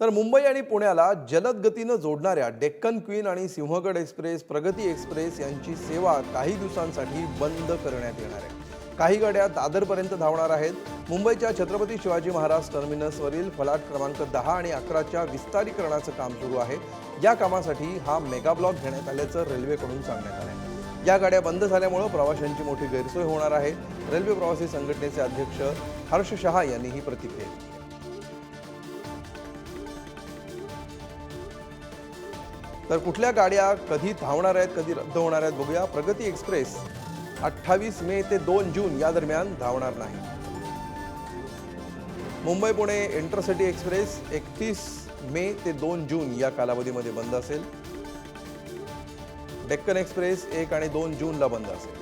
तर मुंबई आणि पुण्याला जलद गतीनं जोडणाऱ्या डेक्कन क्वीन आणि सिंहगड एक्सप्रेस प्रगती एक्सप्रेस यांची सेवा काही दिवसांसाठी बंद करण्यात येणार आहे. काही गाड्या दादरपर्यंत धावणार आहेत. मुंबईच्या छत्रपती शिवाजी महाराज टर्मिनसवरील फलाट क्रमांक दहा आणि अकराच्या विस्तारीकरणाचं काम सुरू आहे. या कामासाठी हा मेगा ब्लॉक घेण्यात आल्याचं रेल्वेकडून सांगण्यात आलं आहे या गाड्या बंद झाल्यामुळं प्रवाशांची मोठी गैरसोय होणार आहे. रेल्वे प्रवासी संघटनेचे अध्यक्ष हर्ष शहा यांनी ही प्रतिक्रिया तर कुठल्या गाड्या कधी धावणार आहेत कधी रद्द होणार आहेत बघूया. प्रगती एक्सप्रेस अठ्ठावीस मे ते दोन जून या दरम्यान धावणार नाही. मुंबई पुणे इंटरसिटी एक्सप्रेस एकतीस मे ते दोन जून या कालावधीमध्ये बंद असेल. डेक्कन एक्सप्रेस एक आणि दोन जूनला बंद असेल.